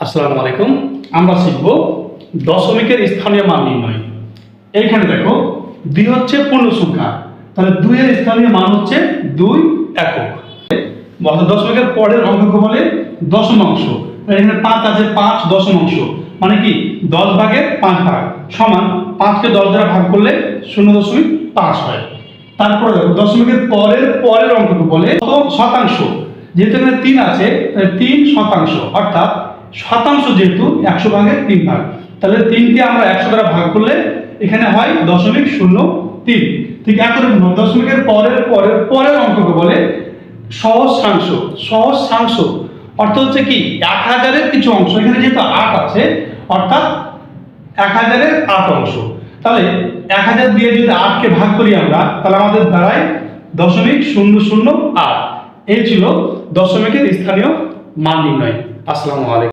আসসালামু আলাইকুম। আমরা শিখব দশমিকের স্থানীয় মান নির্ণয়। এইখানে দেখো, দুই হচ্ছে পূর্ণ সংখ্যা। তাহলে দুইয়ের স্থানীয় মান হচ্ছে দুই একক। অর্থাৎ দশমিকের পরের অঙ্ককে বলে দশমাংশ এখানে পাঁচ আছে, পাঁচ দশমাংশ মানে কি? দশ ভাগের পাঁচ ভাগ সমান পাঁচকে দশ দ্বারা ভাগ করলে শূন্য দশমিক পাঁচ হয়। তারপরে দেখো, দশমিকের পরের পরের অঙ্ককে বলে শতাংশ? যেহেতু এখানে তিন আছে তিন শতাংশ। অর্থাৎ শতাংশ যেহেতু একশো ভাগের তিন ভাগ, তাহলে তিনকে আমরা একশো দ্বারা ভাগ করলে এখানে হয় দশমিক শূন্য তিন। ঠিক একরকম দশমিকের পরের পরের পরের অঙ্ককে বলে সহস্রাংশ। সহস্রাংশ অর্থ হচ্ছে কি? এক হাজারের কিছু অংশ, এখানে যেহেতু আট আছে, অর্থাৎ এক হাজারের আট অংশ। তাহলে এক হাজার দিয়ে যদি আটকে ভাগ করি আমরা, তাহলে আমাদের দাঁড়ায় দশমিক শূন্য শূন্য আট। এই ছিল দশমিকের স্থানীয় মান নির্ণয়। আসসালামু আলাইকুম।